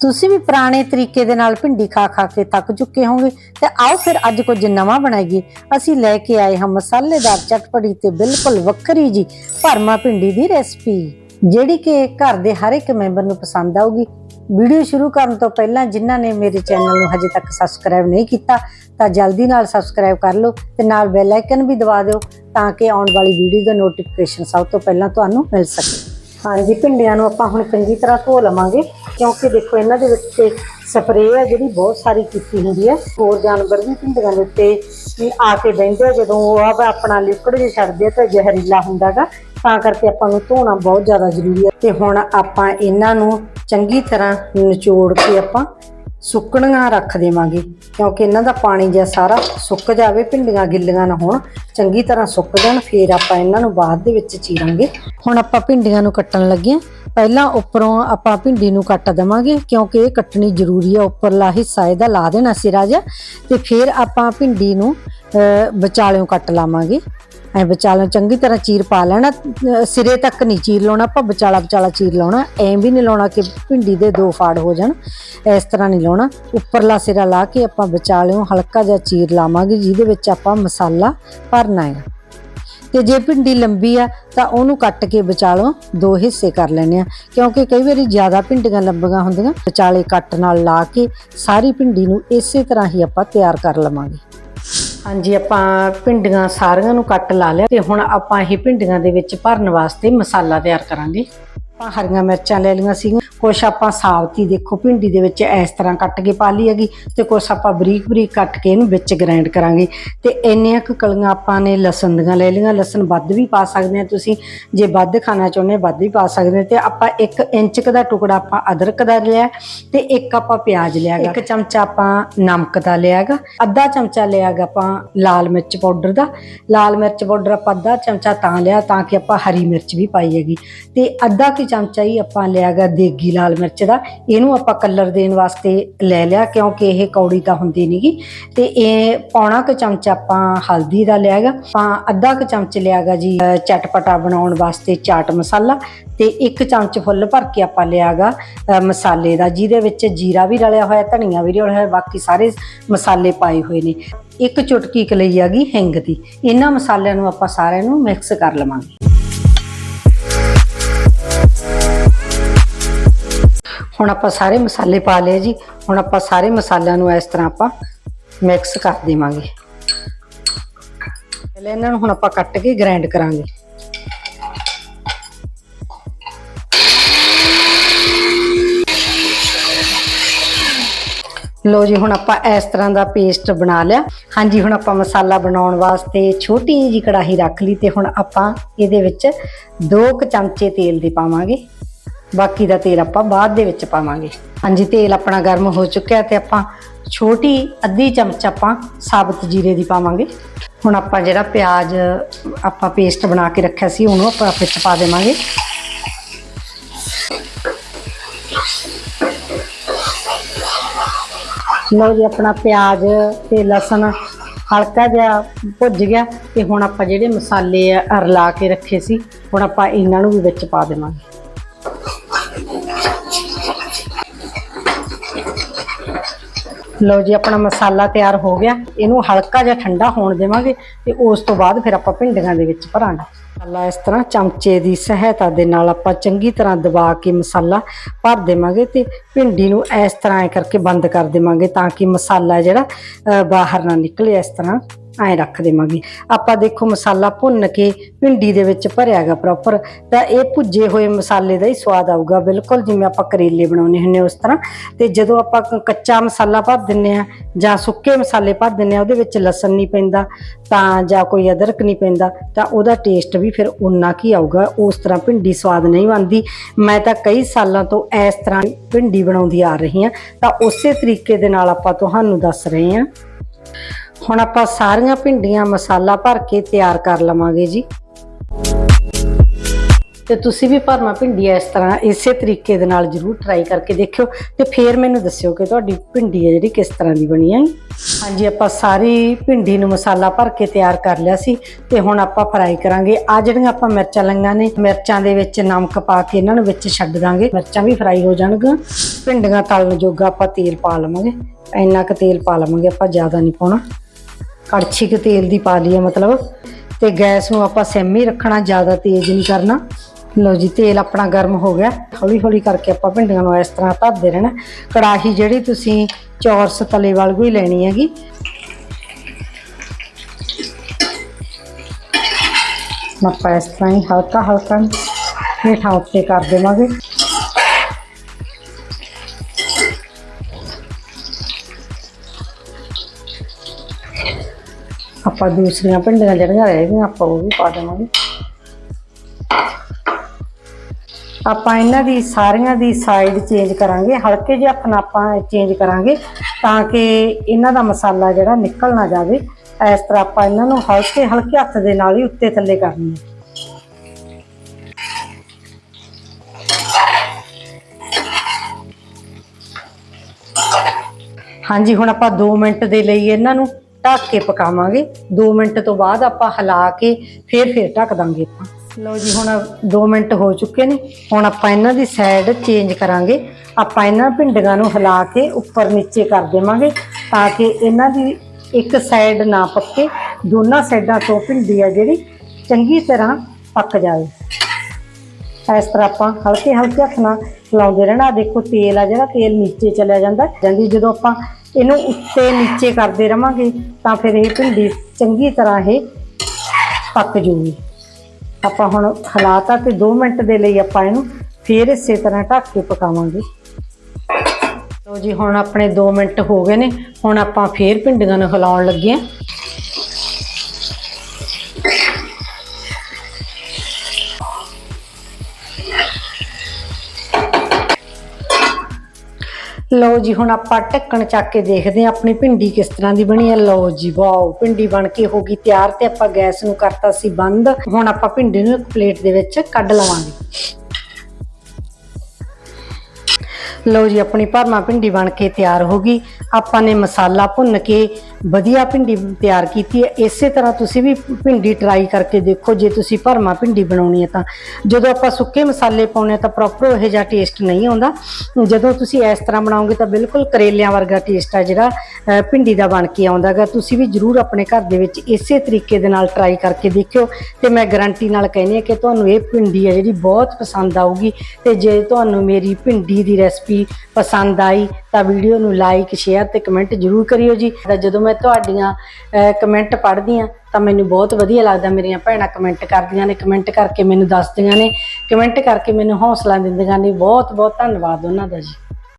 ਤੁਸੀਂ ਵੀ ਪੁਰਾਣੇ ਤਰੀਕੇ ਦੇ ਨਾਲ ਭਿੰਡੀ ਖਾ ਖਾ ਕੇ ਥੱਕ ਚੁੱਕੇ ਹੋਵੋਗੇ। ਤੇ ਆਓ ਫਿਰ ਅੱਜ ਕੁਝ ਨਵਾਂ ਬਣਾਈਏ। ਅਸੀਂ ਲੈ ਕੇ ਆਏ ਹਾਂ ਮਸਾਲੇਦਾਰ ਚਟਪਟੀ ਤੇ ਬਿਲਕੁਲ ਵੱਖਰੀ ਜੀ ਭਰਮਾ ਭਿੰਡੀ ਦੀ ਰੈਸਪੀ, ਜਿਹੜੀ ਕਿ ਘਰ ਦੇ ਹਰ ਇੱਕ ਮੈਂਬਰ ਨੂੰ ਪਸੰਦ ਆਊਗੀ। ਵੀਡੀਓ ਸ਼ੁਰੂ ਕਰਨ ਤੋਂ ਪਹਿਲਾਂ ਜਿਨ੍ਹਾਂ ਨੇ ਮੇਰੇ ਚੈਨਲ ਨੂੰ ਹਜੇ ਤੱਕ ਸਬਸਕ੍ਰਾਈਬ ਨਹੀਂ ਕੀਤਾ, ਤਾਂ ਜਲਦੀ ਨਾਲ ਸਬਸਕ੍ਰਾਈਬ ਕਰ ਲਓ ਤੇ ਨਾਲ ਬੈਲ ਆਈਕਨ ਵੀ ਦਬਾ ਦਿਓ, ਤਾਂ ਕਿ ਆਉਣ ਵਾਲੀ ਵੀਡੀਓ ਦਾ ਨੋਟੀਫਿਕੇਸ਼ਨ ਸਭ ਤੋਂ ਪਹਿਲਾਂ ਤੁਹਾਨੂੰ ਮਿਲ ਸਕੇ। ਹਾਂਜੀ, ਭਿੰਡੀਆਂ ਨੂੰ ਆਪਾਂ ਹੁਣ ਚੰਗੀ ਤਰ੍ਹਾਂ ਧੋ ਲਵਾਂਗੇ। ਕਿਉਂਕਿ ਦੇਖੋ, ਇਹਨਾਂ ਦੇ ਵਿੱਚ ਸਪਰੇਅ ਹੈ ਜਿਹੜੀ ਬਹੁਤ ਸਾਰੀ ਕੀਤੀ ਹੁੰਦੀ ਹੈ। ਹੋਰ ਜਾਨਵਰ ਵੀ ਭਿੰਡੀਆਂ ਦੇ ਉੱਤੇ ਆ ਕੇ ਬਹਿੰਦੇ ਆ, ਜਦੋਂ ਉਹ ਆਪਣਾ ਲਿਕਵਿਡ ਜਿਹਾ ਛੱਡਦੇ ਆ ਤਾਂ ਜ਼ਹਿਰੀਲਾ ਹੁੰਦਾਗਾ ਤਾਂ ਕਰਕੇ ਆਪਾਂ ਨੂੰ ਧੋਣਾ ਬਹੁਤ ਜ਼ਿਆਦਾ ਜ਼ਰੂਰੀ ਹੈ ਤੇ ਹੁਣ ਆਪਾਂ ਇਹਨਾਂ ਨੂੰ ਚੰਗੀ ਤਰ੍ਹਾਂ ਨਿਚੋੜ ਕੇ ਆਪਾਂ ਸੁੱਕਣੀਆਂ ਰੱਖ ਦੇਵਾਂਗੇ, ਕਿਉਂਕਿ ਇਹਨਾਂ ਦਾ ਪਾਣੀ ਜਿਹਾ ਸਾਰਾ ਸੁੱਕ ਜਾਵੇ ਭਿੰਡੀਆਂ ਗਿੱਲੀਆਂ ਨਾ ਹੋਣ, ਚੰਗੀ ਤਰ੍ਹਾਂ ਸੁੱਕ ਜਾਣ, ਫਿਰ ਆਪਾਂ ਇਹਨਾਂ ਨੂੰ ਬਾਅਦ ਦੇ ਵਿੱਚ ਚੀਰਾਂਗੇ। ਹੁਣ ਆਪਾਂ ਭਿੰਡੀਆਂ ਨੂੰ ਕੱਟਣ ਲੱਗੇ ਹਾਂ ਪਹਿਲਾਂ ਉੱਪਰੋਂ ਆਪਾਂ ਭਿੰਡੀ ਨੂੰ ਕੱਟ ਦੇਵਾਂਗੇ ਕਿਉਂਕਿ ਇਹ ਕੱਟਣੀ ਜ਼ਰੂਰੀ ਹੈ ਉੱਪਰਲਾ ਹਿੱਸਾ ਇਹਦਾ ਲਾ ਦੇਣਾ ਸਿਰਾ ਜਿਹਾ ਤੇ ਫਿਰ ਆਪਾਂ ਭਿੰਡੀ ਨੂੰ ਅਹ, ਵਿਚਾਲਿਓਂ ਕੱਟ ਲਾਵਾਂਗੇ। ਐ ਵਿਚਾਲਿਓਂ ਚੰਗੀ ਤਰ੍ਹਾਂ ਚੀਰ ਪਾ ਲੈਣਾ ਸਿਰੇ ਤੱਕ ਨਹੀਂ ਚੀਰ ਲਾਉਣਾ ਆਪਾਂ ਵਿਚਾਲਾ ਵਿਚਾਲਾ ਚੀਰ ਲਾਉਣਾ ਐਂ ਵੀ ਨਹੀਂ ਲਾਉਣਾ ਕਿ ਭਿੰਡੀ ਦੇ ਦੋ ਫਾੜ ਹੋ ਜਾਣ ਇਸ ਤਰ੍ਹਾਂ ਨਹੀਂ ਲਾਉਣਾ। ਉੱਪਰਲਾ ਸਿਰਾ ਲਾ ਕੇ ਆਪਾਂ ਵਿਚਾਲਿਓਂ ਹਲਕਾ ਜਿਹਾ ਚੀਰ ਲਾਵਾਂਗੇ ਜਿਹਦੇ ਵਿੱਚ ਆਪਾਂ ਮਸਾਲਾ ਭਰਨਾ ਹੈ। ਤੇ ਜੇ ਭਿੰਡੀ ਲੰਬੀ ਆ, ਤਾਂ ਉਹਨੂੰ ਕੱਟ ਕੇ ਵਿਚਾਲੋਂ, ਦੋ ਹਿੱਸੇ ਕਰ ਲੈਣੇ ਆ। ਕਿਉਂਕਿ ਕਈ ਵਾਰੀ ਜ਼ਿਆਦਾ ਭਿੰਡੀਆਂ ਲੰਬੀਆਂ ਹੁੰਦੀਆਂ, ਵਿਚਾਲੇ ਕੱਟ ਨਾਲ ਲਾ ਕੇ ਸਾਰੀ ਭਿੰਡੀ ਨੂੰ ਇਸੇ ਤਰ੍ਹਾਂ ਹੀ ਆਪਾਂ ਤਿਆਰ ਕਰ ਲਵਾਂਗੇ। ਹਾਂਜੀ, ਆਪਾਂ ਭਿੰਡੀਆਂ ਸਾਰੀਆਂ ਨੂੰ ਕੱਟ ਲਾ ਲਿਆ ਤੇ ਹੁਣ ਆਪਾਂ ਇਹ ਭਿੰਡੀਆਂ ਦੇ ਵਿੱਚ ਭਰਨ ਵਾਸਤੇ ਮਸਾਲਾ ਤਿਆਰ ਕਰਾਂਗੇ। ਆਪਾਂ ਹਰੀਆਂ ਮਿਰਚਾਂ ਲੈ ਲਈਆਂ ਸੀਗੀਆਂ। ਕੁਛ ਆਪਾਂ ਸਾਬਤੀ ਦੇਖੋ, ਭਿੰਡੀ ਦੇ ਵਿੱਚ ਇਸ ਤਰ੍ਹਾਂ ਕੱਟ ਕੇ ਪਾ ਲਈ ਹੈਗੀ ਤੇ ਕੁਛ ਆਪਾਂ ਬਰੀਕ ਬਰੀਕ ਕੱਟ ਕੇ ਇਹਨੂੰ ਵਿੱਚ ਗ੍ਰਾਈਂਡ ਕਰਾਂਗੇ। ਤੇ ਇੰਨੀਆਂ ਕੁ ਕਲੀਆਂ ਆਪਾਂ ਨੇ ਲਸਣ ਦੀਆਂ ਲੈ ਲਈਆਂ। ਲਸਣ ਵੱਧ ਵੀ ਪਾ ਸਕਦੇ ਆ ਤੁਸੀਂ। ਜੇ ਵੱਧ ਖਾਣਾ ਚਾਹੁੰਦੇ ਆ ਵੱਧ ਵੀ ਪਾ ਸਕਦੇ ਤੇ ਆਪਾਂ 1 ਇੰਚ ਦਾ ਟੁਕੜਾ ਆਪਾਂ ਅਦਰਕ ਦਾ ਲਿਆ ਤੇ ਇੱਕ ਆਪਾਂ ਪਿਆਜ਼ ਲਿਆਗਾ ਇੱਕ ਚਮਚਾ ਆਪਾਂ ਨਮਕ ਦਾ ਲਿਆਗਾ ਅੱਧਾ ਚਮਚਾ ਲਿਆਗਾ ਆਪਾਂ ਲਾਲ ਮਿਰਚ ਪਾਊਡਰ ਦਾ। ਲਾਲ ਮਿਰਚ ਪਾਊਡਰ ਆਪਾਂ ਅੱਧਾ ਚਮਚਾ ਤਾਂ ਲਿਆ ਤਾਂ ਕਿ ਆਪਾਂ ਹਰੀ ਮਿਰਚ ਵੀ ਪਾਈ ਹੈਗੀ। ਤੇ ਅੱਧਾ ਕੁ ਚਮਚਾ ਹੀ ਆਪਾਂ ਲਿਆਗਾ ਦੇਗੀ ਲਾਲ ਮਿਰਚ ਦਾ, ਇਹਨੂੰ ਆਪਾਂ ਕਲਰ ਦੇਣ ਵਾਸਤੇ ਲੈ ਲਿਆ, ਕਿਉਂਕਿ ਇਹ ਕੌੜੀ ਤਾਂ ਹੁੰਦੀ ਨਹੀਂਗੀ ਤੇ ਇਹ ਪੌਣਾ ਕੁ ਚਮਚ ਆਪਾਂ ਹਲਦੀ ਦਾ ਲਿਆਗਾ ਆਪਾਂ ਅੱਧਾ ਕੁ ਚਮਚ ਲਿਆਗਾ ਜੀ ਚਟਪਟਾ ਬਣਾਉਣ ਵਾਸਤੇ ਚਾਟ ਮਸਾਲਾ, ਤੇ ਇੱਕ ਚਮਚ ਫੁੱਲ ਭਰ ਕੇ ਆਪਾਂ ਲਿਆਗਾ ਅਹ ਮਸਾਲੇ ਦਾ, ਜਿਹਦੇ ਵਿੱਚ ਜੀਰਾ ਵੀ ਰਲਿਆ ਹੋਇਆ, ਧਨੀਆ ਵੀ ਰਲਿਆ ਹੋਇਆ, ਬਾਕੀ ਸਾਰੇ ਮਸਾਲੇ ਪਾਏ ਹੋਏ ਨੇ। ਇੱਕ ਚੁਟਕੀ ਕੁ ਲਈ ਹੈਗੀ ਹਿੰਗ ਦੀ, ਇਹਨਾਂ ਮਸਾਲਿਆਂ ਨੂੰ ਆਪਾਂ ਸਾਰਿਆਂ ਨੂੰ ਮਿਕਸ ਕਰ ਲਵਾਂਗੇ। ਹੁਣ ਆਪਾਂ ਸਾਰੇ ਮਸਾਲੇ ਪਾ ਲਏ ਜੀ। ਹੁਣ ਆਪਾਂ ਸਾਰੇ ਮਸਾਲਿਆਂ ਨੂੰ ਇਸ ਤਰ੍ਹਾਂ ਆਪਾਂ ਮਿਕਸ ਕਰ ਦੇਵਾਂਗੇ। ਪਹਿਲੇ ਇਹਨਾਂ ਨੂੰ ਹੁਣ ਆਪਾਂ ਕੱਟ ਕੇ ਗ੍ਰਾਈਂਡ ਕਰਾਂਗੇ। ਲੋ ਜੀ, ਹੁਣ ਆਪਾਂ ਇਸ ਤਰ੍ਹਾਂ ਦਾ ਪੇਸਟ ਬਣਾ ਲਿਆ। ਹਾਂਜੀ, ਹੁਣ ਆਪਾਂ ਮਸਾਲਾ ਬਣਾਉਣ ਵਾਸਤੇ ਛੋਟੀ ਜਿਹੀ ਕੜਾਹੀ ਰੱਖ ਲਈ ਤੇ ਹੁਣ ਆਪਾਂ ਇਹਦੇ ਵਿੱਚ 2 ਕੁ ਚਮਚੇ ਤੇਲ ਦੇ ਪਾਵਾਂਗੇ। ਬਾਕੀ ਦਾ ਤੇਲ ਆਪਾਂ ਬਾਅਦ ਦੇ ਵਿੱਚ ਪਾਵਾਂਗੇ। ਹਾਂਜੀ, ਤੇਲ ਆਪਣਾ ਗਰਮ ਹੋ ਚੁੱਕਿਆ ਤੇ ਆਪਾਂ ਛੋਟੀ ਅੱਧੀ ਚਮਚ ਆਪਾਂ ਸਾਬਤ ਜੀਰੇ ਦੀ ਪਾਵਾਂਗੇ। ਹੁਣ ਆਪਾਂ ਜਿਹੜਾ ਪਿਆਜ਼ ਆਪਾਂ ਪੇਸਟ ਬਣਾ ਕੇ ਰੱਖਿਆ ਸੀ, ਉਹਨੂੰ ਆਪਾਂ ਵਿੱਚ ਪਾ ਦੇਵਾਂਗੇ। ਲਓ ਜੀ, ਆਪਣਾ ਪਿਆਜ਼ ਤੇ ਲਸਣ ਹਲਕਾ ਜਿਹਾ ਭੁੱਜ ਗਿਆ ਤੇ ਹੁਣ ਆਪਾਂ ਜਿਹੜੇ ਮਸਾਲੇ ਆ ਰਲਾ ਕੇ ਰੱਖੇ ਸੀ, ਹੁਣ ਆਪਾਂ ਇਹਨਾਂ ਨੂੰ ਵੀ ਵਿੱਚ ਪਾ ਦੇਵਾਂਗੇ। ਲਓ ਜੀ ਆਪਣਾ ਮਸਾਲਾ ਤਿਆਰ ਹੋ ਗਿਆ। ਇਹਨੂੰ ਹਲਕਾ ਜਿਹਾ ਠੰਡਾ ਹੋਣ ਦੇਵਾਂਗੇ ਤੇ ਉਸ ਤੋਂ ਬਾਅਦ ਫਿਰ ਆਪਾਂ ਭਿੰਡੀਆਂ ਦੇ ਵਿੱਚ ਭਰਾਂਗੇ। ਮਸਾਲਾ ਇਸ ਤਰ੍ਹਾਂ ਚਮਚੇ ਦੀ ਸਹਾਇਤਾ ਦੇ ਨਾਲ ਆਪਾਂ ਚੰਗੀ ਤਰ੍ਹਾਂ ਦਬਾ ਕੇ ਮਸਾਲਾ ਭਰ ਦੇਵਾਂਗੇ ਤੇ ਭਿੰਡੀ ਨੂੰ ਇਸ ਤਰ੍ਹਾਂ ਐ ਕਰਕੇ ਬੰਦ ਕਰ ਦੇਵਾਂਗੇ ਤਾਂ ਕਿ ਮਸਾਲਾ ਜਿਹੜਾ ਅਹ, ਬਾਹਰ ਨਾ ਨਿਕਲੇ ਇਸ ਤਰ੍ਹਾਂ। ਐ ਰੱਖ ਦੇਵਾਂਗੇ। ਆਪਾਂ ਦੇਖੋ ਮਸਾਲਾ ਭੁੰਨ ਕੇ ਭਿੰਡੀ ਦੇ ਵਿੱਚ ਭਰਿਆਗਾ ਪ੍ਰੋਪਰ ਤਾਂ ਇਹ ਭੁੱਜੇ ਹੋਏ ਮਸਾਲੇ ਦਾ ਹੀ ਸਵਾਦ ਆਊਗਾ। ਬਿਲਕੁਲ ਜਿਵੇਂ ਆਪਾਂ ਕਰੇਲੇ ਬਣਾਉਨੇ ਹੁੰਨੇ ਉਸ ਤਰ੍ਹਾਂ। ਤੇ ਜਦੋਂ ਆਪਾਂ ਕੱਚਾ ਮਸਾਲਾ ਭਰ ਦਿੰਨੇ ਆ ਜਾਂ ਸੁੱਕੇ ਮਸਾਲੇ ਭਰ ਦਿੰਨੇ ਆ, ਉਹਦੇ ਵਿੱਚ ਲਸਣ ਨਹੀਂ ਪੈਂਦਾ, ਤਾਂ ਜਾਂ ਕੋਈ ਅਦਰਕ ਨਹੀਂ ਪੈਂਦਾ, ਤਾਂ ਉਹਦਾ ਟੇਸਟ ਵੀ ਫਿਰ ਉਨਾ ਕੀ ਆਊਗਾ। ਉਸ ਤਰ੍ਹਾਂ ਭਿੰਡੀ ਸਵਾਦ ਨਹੀਂ ਬਣਦੀ। ਮੈਂ ਤਾਂ ਕਈ ਸਾਲਾਂ ਤੋਂ ਇਸ ਤਰ੍ਹਾਂ ਭਿੰਡੀ ਬਣਾਉਂਦੀ ਆ ਰਹੀ ਹਾਂ। ਤਾਂ ਉਸੇ ਤਰੀਕੇ ਦੇ ਨਾਲ ਆਪਾਂ ਤੁਹਾਨੂੰ ਦੱਸ ਰਹੇ ਹਾਂ। ਹੁਣ ਆਪਾਂ ਸਾਰੀਆਂ ਭਿੰਡੀਆਂ ਮਸਾਲਾ ਭਰ ਕੇ ਤਿਆਰ ਕਰ ਲਵਾਂਗੇ ਜੀ। ਤੇ ਤੁਸੀਂ ਵੀ ਭਰਮਾ ਭਿੰਡੀ ਇਸ ਤਰ੍ਹਾਂ, ਇਸੇ ਤਰੀਕੇ ਦੇ ਨਾਲ ਜਰੂਰ ਟਰਾਈ ਕਰਕੇ ਦੇਖਿਓ ਤੇ ਫੇਰ ਮੈਨੂੰ ਦੱਸਿਓ ਕਿ ਤੁਹਾਡੀ ਭਿੰਡੀ ਹੈ ਜਿਹੜੀ ਕਿਸ ਤਰ੍ਹਾਂ ਦੀ ਬਣੀ ਹੈ। ਹਾਂਜੀ, ਆਪਾਂ ਸਾਰੀ ਭਿੰਡੀ ਨੂੰ ਮਸਾਲਾ ਭਰ ਕੇ ਤਿਆਰ ਕਰ ਲਿਆ ਸੀ ਤੇ ਹੁਣ ਆਪਾਂ ਫਰਾਈ ਕਰਾਂਗੇ। ਆ ਜਿਹੜੀਆਂ ਆਪਾਂ ਮਿਰਚਾਂ ਲੰਗਾਂ ਨੇ, ਮਿਰਚਾਂ ਦੇ ਵਿੱਚ ਨਮਕ ਪਾ ਕੇ ਇਹਨਾਂ ਨੂੰ ਵਿੱਚ ਛੱਡ ਦਾਂਗੇ। ਮਿਰਚਾਂ ਵੀ ਫਰਾਈ ਹੋ ਜਾਣਗੀਆਂ। ਭਿੰਡੀਆਂ ਤਲਣ ਜੋਗਾ ਆਪਾਂ ਤੇਲ ਪਾ ਲਵਾਂਗੇ। ਇੰਨਾ ਕੁ ਤੇਲ ਪਾ ਲਵਾਂਗੇ, ਆਪਾਂ ਜ਼ਿਆਦਾ ਨਹੀਂ ਪਾਉਣਾ। ਕੜਛੀ ਕੁ ਤੇਲ ਦੀ ਪਾ ਲਈਏ ਮਤਲਬ। ਤੇ ਗੈਸ ਨੂੰ ਆਪਾਂ ਸਿਮ ਹੀ ਰੱਖਣਾ, ਜ਼ਿਆਦਾ ਤੇਜ਼ ਨਹੀਂ ਕਰਨਾ। ਲਓ ਜੀ, ਤੇਲ ਆਪਣਾ ਗਰਮ ਹੋ ਗਿਆ। ਹੌਲੀ ਹੌਲੀ ਕਰਕੇ ਆਪਾਂ ਭਿੰਡੀਆਂ ਨੂੰ ਇਸ ਤਰ੍ਹਾਂ ਭਰਦੇ ਰਹਿਣਾ। ਕੜਾਹੀ ਜਿਹੜੀ ਤੁਸੀਂ ਚੌਰਸ ਤਲੇ ਵਾਂਗੂ ਹੀ ਲੈਣੀ ਹੈਗੀ। ਆਪਾਂ ਇਸ ਤਰ੍ਹਾਂ ਹੀ ਹਲਕਾ ਹਲਕਾ ਹੇਠਾਂ ਉੱਤੇ ਕਰ ਦੇਵਾਂਗੇ। ਆਪਾਂ ਦੂਸਰੀਆਂ ਭਿੰਡੀਆਂ ਜਿਹੜੀਆਂ ਰਹਿ ਗਈਆਂ, ਆਪਾਂ ਉਹ ਵੀ ਪਾ ਦੇਵਾਂਗੇ। ਆਪਾਂ ਇਹਨਾਂ ਦੀ, ਸਾਰੀਆਂ ਦੀ ਸਾਈਡ ਚੇਂਜ ਕਰਾਂਗੇ। ਹਲਕੇ ਜਿਹੇ ਹੱਥ ਆਪਾਂ ਚੇਂਜ ਕਰਾਂਗੇ ਤਾਂ ਕਿ ਇਹਨਾਂ ਦਾ ਮਸਾਲਾ ਜਿਹੜਾ ਨਿਕਲ ਨਾ ਜਾਵੇ। ਇਸ ਤਰ੍ਹਾਂ ਆਪਾਂ ਇਹਨਾਂ ਨੂੰ ਹਲਕੇ ਹਲਕੇ ਹੱਥ ਦੇ ਨਾਲ ਹੀ ਉੱਤੇ ਥੱਲੇ ਕਰਨੀ ਹੈ। ਹਾਂਜੀ, ਹੁਣ ਆਪਾਂ 2 ਮਿੰਟ ਦੇ ਲਈ ਇਹਨਾਂ ਨੂੰ। ਢੱਕ ਕੇ ਪਕਾਵਾਂਗੇ। 2 ਮਿੰਟ ਤੋਂ ਬਾਅਦ ਆਪਾਂ ਹਿਲਾ ਕੇ ਫਿਰ ਫਿਰ ਢੱਕ ਦਾਂਗੇ ਲਓ ਜੀ, ਹੁਣ 2 ਮਿੰਟ ਹੋ ਚੁੱਕੇ ਨੇ। ਹੁਣ ਆਪਾਂ ਇਹਨਾਂ ਦੀ ਸਾਈਡ ਚੇਂਜ ਕਰਾਂਗੇ। ਆਪਾਂ ਇਹਨਾਂ ਭਿੰਡੀਆਂ ਨੂੰ ਹਿਲਾ ਕੇ ਉੱਪਰ ਨੀਚੇ ਕਰ ਦੇਵਾਂਗੇ ਤਾਂ ਕਿ ਇਹਨਾਂ ਦੀ ਇੱਕ ਸਾਈਡ ਨਾ ਪੱਕੇ। ਦੋਨਾਂ ਸਾਈਡਾਂ ਤੋਂ ਭਿੰਡੀ ਆ ਜਿਹੜੀ ਚੰਗੀ ਤਰ੍ਹਾਂ ਪੱਕ ਜਾਵੇ। ਇਸ ਤਰ੍ਹਾਂ ਆਪਾਂ ਹਲਕੇ ਹਲਕੇ ਹੱਥ ਨਾਲ ਹਿਲਾਉਂਦੇ ਰਹਿਣਾ। ਦੇਖੋ ਤੇਲ ਆ ਜਿਹੜਾ, ਤੇਲ ਨੀਚੇ ਚਲਿਆ ਜਾਂਦਾ। ਜਾਂਦੀ ਜਦੋਂ ਆਪਾਂ ਇਹਨੂੰ ਉੱਤੇ ਨੀਚੇ ਕਰਦੇ ਰਵਾਂਗੇ ਤਾਂ ਫਿਰ ਇਹ ਭਿੰਡੀ ਚੰਗੀ ਤਰ੍ਹਾਂ ਇਹ ਪੱਕ ਜੂਗੀ। ਆਪਾਂ ਹੁਣ ਹਲਾਤਾ ਤੇ 2 ਮਿੰਟ ਦੇ ਲਈ ਆਪਾਂ ਇਹਨੂੰ ਫਿਰ ਇਸੇ ਤਰ੍ਹਾਂ ਢੱਕ ਕੇ ਪਕਾਵਾਂਗੇ। ਲਓ ਜੀ, ਹੁਣ ਆਪਣੇ 2 ਮਿੰਟ ਹੋ ਗਏ ਨੇ। ਹੁਣ ਆਪਾਂ ਫੇਰ ਭਿੰਡੀਆਂ ਨੂੰ ਹਿਲਾਉਣ ਲੱਗੇ ਹਾਂ। ਲਓ ਜੀ, ਹੁਣ ਆਪਾਂ ਢੱਕਣ ਚੱਕ ਕੇ ਦੇਖਦੇ ਹਾਂ ਆਪਣੀ ਭਿੰਡੀ ਕਿਸ ਤਰ੍ਹਾਂ ਦੀ ਬਣੀ ਹੈ। ਲਓ ਜੀ, ਵਾਓ, ਭਿੰਡੀ ਬਣ ਕੇ ਹੋ ਗਈ ਤਿਆਰ ਤੇ ਆਪਾਂ ਗੈਸ ਨੂੰ ਕਰਤਾ ਸੀ ਬੰਦ। ਹੁਣ ਆਪਾਂ ਭਿੰਡੀ ਨੂੰ ਇੱਕ ਪਲੇਟ ਦੇ ਵਿੱਚ ਕੱਢ ਲਵਾਂਗੇ। ਲਓ ਜੀ, ਆਪਣੀ ਭਰਮਾ ਭਿੰਡੀ ਬਣ ਕੇ ਤਿਆਰ ਹੋ ਗਈ। ਆਪਾਂ ਨੇ ਮਸਾਲਾ ਭੁੰਨ ਕੇ ਵਧੀਆ ਭਿੰਡੀ ਤਿਆਰ ਕੀਤੀ ਹੈ। ਇਸੇ ਤਰ੍ਹਾਂ ਤੁਸੀਂ ਵੀ ਭਿੰਡੀ ਟਰਾਈ ਕਰਕੇ ਦੇਖੋ, ਜੇ ਤੁਸੀਂ ਭਰਮਾ ਭਿੰਡੀ ਬਣਾਉਣੀ ਹੈ ਤਾਂ। ਜਦੋਂ ਆਪਾਂ ਸੁੱਕੇ ਮਸਾਲੇ ਪਾਉਨੇ ਤਾਂ ਪ੍ਰੋਪਰ ਉਹ ਜਿਹਾ ਟੇਸਟ ਨਹੀਂ ਆਉਂਦਾ। ਜਦੋਂ ਤੁਸੀਂ ਇਸ ਤਰ੍ਹਾਂ ਬਣਾਓਗੇ ਤਾਂ ਬਿਲਕੁਲ ਕਰੇਲਿਆਂ ਵਰਗਾ ਟੇਸਟ ਆ ਜਿਹੜਾ ਭਿੰਡੀ ਦਾ ਬਣ ਕੇ ਆਉਂਦਾਗਾ ਤੁਸੀਂ ਵੀ ਜਰੂਰ ਆਪਣੇ ਘਰ ਦੇ ਵਿੱਚ ਇਸੇ ਤਰੀਕੇ ਦੇ ਨਾਲ ਟਰਾਈ ਕਰਕੇ ਦੇਖਿਓ। ਤੇ ਮੈਂ ਗਾਰੰਟੀ ਨਾਲ ਕਹਿੰਦੀ ਹਾਂ ਕਿ ਤੁਹਾਨੂੰ ਇਹ ਭਿੰਡੀ ਹੈ ਜਿਹੜੀ ਬਹੁਤ ਪਸੰਦ ਆਊਗੀ। ਤੇ ਜੇ ਤੁਹਾਨੂੰ ਮੇਰੀ ਭਿੰਡੀ ਦੀ ਰੈਸਪੀ ਪਸੰਦ ਆਈ ਤਾਂ ਵੀਡੀਓ ਨੂੰ ਲਾਈਕ ਸ਼ੇਅਰ ਤੇ ਕਮੈਂਟ ਜਰੂਰ ਕਰਿਓ ਜੀ। ਤਾਂ ਜਦੋਂ ਮੈਂ ਤੁਹਾਡੀਆਂ ਕਮੈਂਟ ਪੜ੍ਹਦੀ ਹਾਂ ਤਾਂ ਮੈਨੂੰ ਬਹੁਤ ਵਧੀਆ ਲੱਗਦਾ। ਮੇਰੀਆਂ ਭੈਣਾਂ ਕਮੈਂਟ ਕਰਦੀਆਂ ਨੇ ਕਮੈਂਟ ਕਰਕੇ ਮੈਨੂੰ ਦੱਸਦੀਆਂ ਨੇ ਕਮੈਂਟ ਕਰਕੇ ਮੈਨੂੰ ਹੌਸਲਾ ਦਿੰਦੀਆਂ ਨੇ। ਬਹੁਤ ਬਹੁਤ ਧੰਨਵਾਦ ਉਹਨਾਂ ਦਾ ਜੀ।